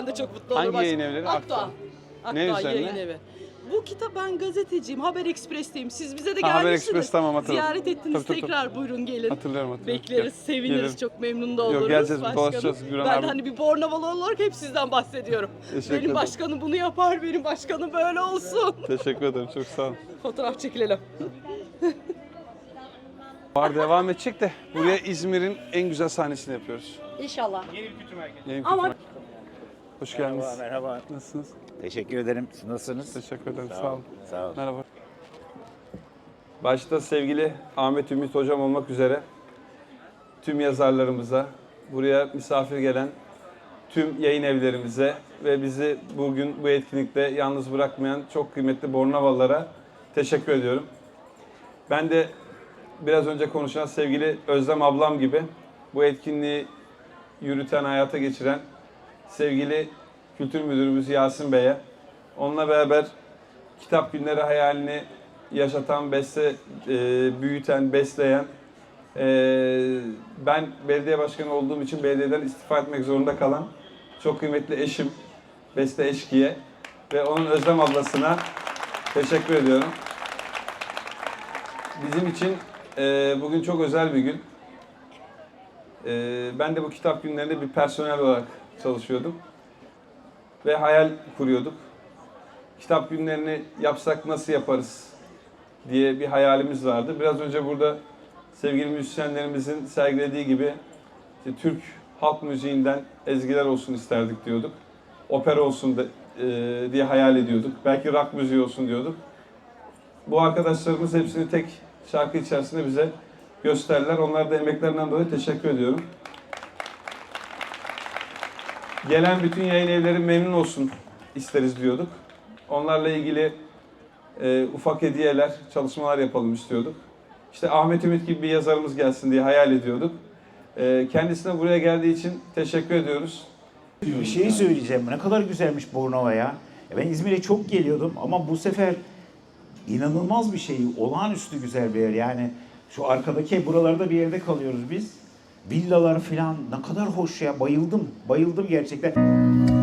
Ben de çok mutlu olurum. Hangi yayın evleri? Akdoğan. Ne Akdoğan üzerine? yayın evi. Bu kitap ben gazeteciyim. Haber Express'teyim. Siz bize de Ha, Haber gelmişsiniz. Express, tamam, hatırladım. Ziyaret ettiniz Tabii, tabii, tekrar buyurun gelin. Hatırlıyorum hatırlıyorum. Bekleriz, Gel- seviniriz. gelirim. Çok memnun da oluruz. geleceğiz, başkanım. dolaşacağız. Güran ben abi. hani bir Bornavalı olarak hep sizden bahsediyorum. Teşekkür benim ederim. başkanım bunu yapar, benim başkanım böyle olsun. Teşekkür ederim. Çok sağ olun. Fotoğraf çekilelim. Var devam edecek de buraya İzmir'in en güzel sahnesini yapıyoruz. İnşallah. Yeni Ama- Hoş geldiniz. Merhaba, merhaba. Nasılsınız? Teşekkür ederim. Siz nasılsınız? Teşekkür ederim. Sağ, Sağ olun. olun. Sağ olun. Merhaba. Başta sevgili Ahmet Ümit Hocam olmak üzere tüm yazarlarımıza, buraya misafir gelen tüm yayın evlerimize ve bizi bugün bu etkinlikte yalnız bırakmayan çok kıymetli Bornavalılara teşekkür ediyorum. Ben de biraz önce konuşan sevgili Özlem ablam gibi bu etkinliği yürüten, hayata geçiren sevgili Kültür Müdürümüz Yasin Bey'e, onunla beraber kitap günleri hayalini yaşatan, beste, e, büyüten, besleyen, e, ben belediye başkanı olduğum için belediyeden istifa etmek zorunda kalan çok kıymetli eşim, Beste Eşkiye ve onun Özlem ablasına teşekkür ediyorum. Bizim için e, bugün çok özel bir gün. E, ben de bu kitap günlerinde bir personel olarak çalışıyordum ve hayal kuruyorduk. Kitap günlerini yapsak nasıl yaparız diye bir hayalimiz vardı. Biraz önce burada sevgili müzisyenlerimizin sergilediği gibi işte Türk halk müziğinden ezgiler olsun isterdik diyorduk. Opera olsun da, e, diye hayal ediyorduk. Belki rock müziği olsun diyorduk. Bu arkadaşlarımız hepsini tek şarkı içerisinde bize gösterdiler. Onlara da emeklerinden dolayı teşekkür ediyorum. Gelen bütün yayın evleri memnun olsun isteriz diyorduk. Onlarla ilgili e, ufak hediyeler, çalışmalar yapalım istiyorduk. İşte Ahmet Ümit gibi bir yazarımız gelsin diye hayal ediyorduk. E, kendisine buraya geldiği için teşekkür ediyoruz. Bir şey söyleyeceğim. Ne kadar güzelmiş Bornova ya. Ben İzmir'e çok geliyordum ama bu sefer inanılmaz bir şey. Olağanüstü güzel bir yer. Yani şu arkadaki buralarda bir yerde kalıyoruz biz. Villalar falan ne kadar hoş ya. Bayıldım. Bayıldım gerçekten.